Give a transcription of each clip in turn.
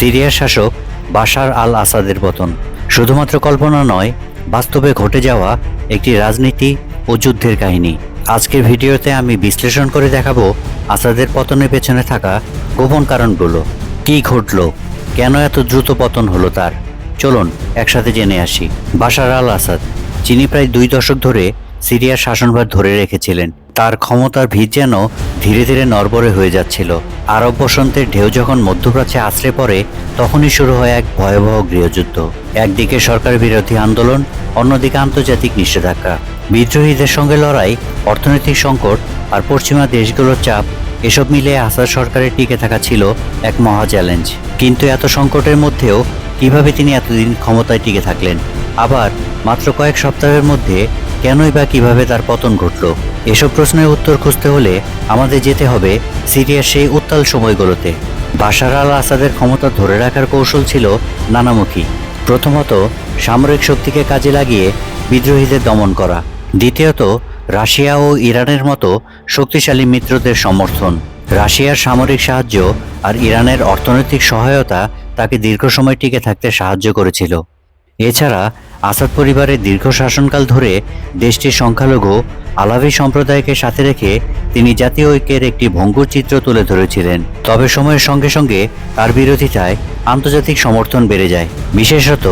সিরিয়ার শাসক বাশার আল আসাদের পতন। শুধুমাত্র কল্পনা নয়, বাস্তবে ঘটে যাওয়া একটি রাজনীতি ও যুদ্ধের কাহিনী। আজকের ভিডিওতে আমি বিশ্লেষণ করে দেখাবো আসাদের পতনের পেছনে থাকা গোপন কারণগুলো। কী ঘটলো? কেন এত দ্রুত পতন হলো তার? চলুন, একসাথে জেনে আসি। বাশার আল আসাদ যিনি প্রায় দুই দশক ধরে সিরিয়ার শাসনভার ধরে রেখেছিলেন। তার ক্ষমতার ভিত যেন ধীরে ধীরে নরবরে হয়ে যাচ্ছিল। আরব বসন্তের ঢেউ যখন মধ্যপ্রাচ্যে আশ্রে পড়ে, তখনই শুরু হয় এক ভয়াবহ গৃহযুদ্ধ। একদিকে সরকার বিরোধী আন্দোলন, অন্যদিকে আন্তর্জাতিক নিষেধাজ্ঞা। বিদ্রোহীদের সঙ্গে লড়াই, অর্থনৈতিক সংকট আর পশ্চিমা দেশগুলোর চাপ, এসব মিলে আসাদ সরকারের টিকে থাকা ছিল এক মহা চ্যালেঞ্জ। কিন্তু এত সংকটের মধ্যেও কীভাবে তিনি এতদিন ক্ষমতায় টিকে থাকলেন? আবার মাত্র কয়েক সপ্তাহের মধ্যে কেনই বা কীভাবে তার পতন ঘটল? এসব প্রশ্নের উত্তর খুঁজতে হলে আমাদের যেতে হবে সিরিয়ার সেই উত্তাল সময়গুলোতে। বাশার আল আসাদের ক্ষমতা ধরে রাখার কৌশল ছিল নানামুখী। প্রথমত, সামরিক শক্তিকে কাজে লাগিয়ে বিদ্রোহীদের দমন করা। দ্বিতীয়ত, রাশিয়া ও ইরানের মতো শক্তিশালী মিত্রদের সমর্থন। রাশিয়ার সামরিক সাহায্য আর ইরানের অর্থনৈতিক সহায়তা তাকে দীর্ঘ সময় টিকে থাকতে সাহায্য করেছিল। এছাড়া আসাদ পরিবারের দীর্ঘ শাসনকাল ধরে দেশটির সংখ্যালঘু আলাভি সম্প্রদায়কে সাথে রেখে তিনি জাতীয় ঐক্যের একটি ভঙ্গুর চিত্র তুলে ধরেছিলেন। তবে সময়ের সঙ্গে সঙ্গে তার বিরোধিতায় আন্তর্জাতিক সমর্থন বেড়ে যায়। বিশেষত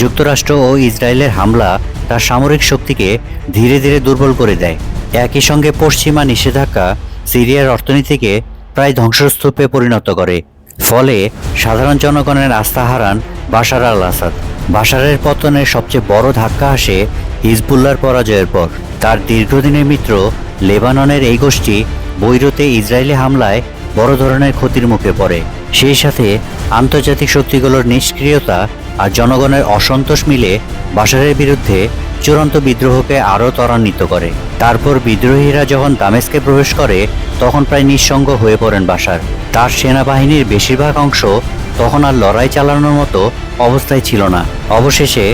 যুক্তরাষ্ট্র ও ইসরায়েলের হামলা তার সামরিক শক্তিকে ধীরে ধীরে দুর্বল করে দেয়। একই সঙ্গে পশ্চিমা নিষেধাজ্ঞা সিরিয়ার অর্থনীতিকে প্রায় ধ্বংসস্তূপে পরিণত করে। ফলে সাধারণ জনগণের আস্থা হারান বাশার আল আসাদ বাশারের পতনের সবচেয়ে বড় ধাক্কা আসে হিজবুল্লার পরাজয়ের পর। তার দীর্ঘদিনের মিত্র লেবাননের এই গোষ্ঠী বৈরুতে ইসরায়েলি হামলায় বড় ধরনের ক্ষতির মুখে পড়ে। সেই সাথে আন্তর্জাতিক শক্তিগুলোর নিষ্ক্রিয়তা আর জনগণের অসন্তোষ মিলে বাশারের বিরুদ্ধে চূড়ান্ত বিদ্রোহকে আরও ত্বরান্বিত করে। তারপর বিদ্রোহীরা যখন দামেস্কে প্রবেশ করে, তখন প্রায় নিঃসঙ্গ হয়ে পড়েন বাসার তার সেনাবাহিনীর বেশিরভাগ অংশ তখন আর লড়াই চালানোর মতো অবস্থায় ছিল না। অবশেষে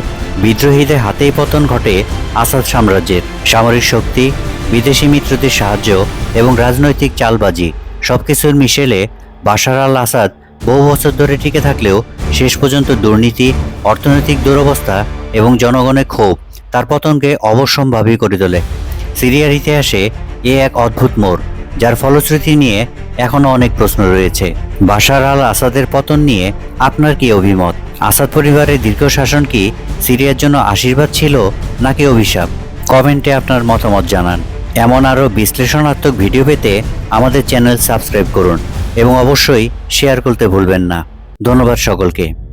বিদ্রোহীদের হাতেই পতন ঘটে আসাদ সাম্রাজ্যের। সামরিক শক্তি, বিদেশি মিত্রদের সাহায্য এবং রাজনৈতিক চালবাজি সবকিছুর মিশেলে বাশার আল আসাদ বহু বছর ধরে টিকে থাকলেও শেষ পর্যন্ত দুর্নীতি, অর্থনৈতিক দুরবস্থা এবং জনগণের ক্ষোভ তার পতনকে অবশ্যম্ভাবী করে তোলে। সিরিয়ার ইতিহাসে এ এক অদ্ভুত মোড়, যার ফলশ্রুতি নিয়ে এখনও অনেক প্রশ্ন রয়েছে। বাশার আল আসাদের পতন নিয়ে আপনার কি অভিমত? আসাদ পরিবারের দীর্ঘ শাসন কি সিরিয়ার জন্য আশীর্বাদ ছিল নাকি অভিশাপ? কমেন্টে আপনার মতামত জানান। এমন আরও বিশ্লেষণাত্মক ভিডিও পেতে আমাদের চ্যানেল সাবস্ক্রাইব করুন এবং অবশ্যই শেয়ার করতে ভুলবেন না। ধন্যবাদ সকলকে।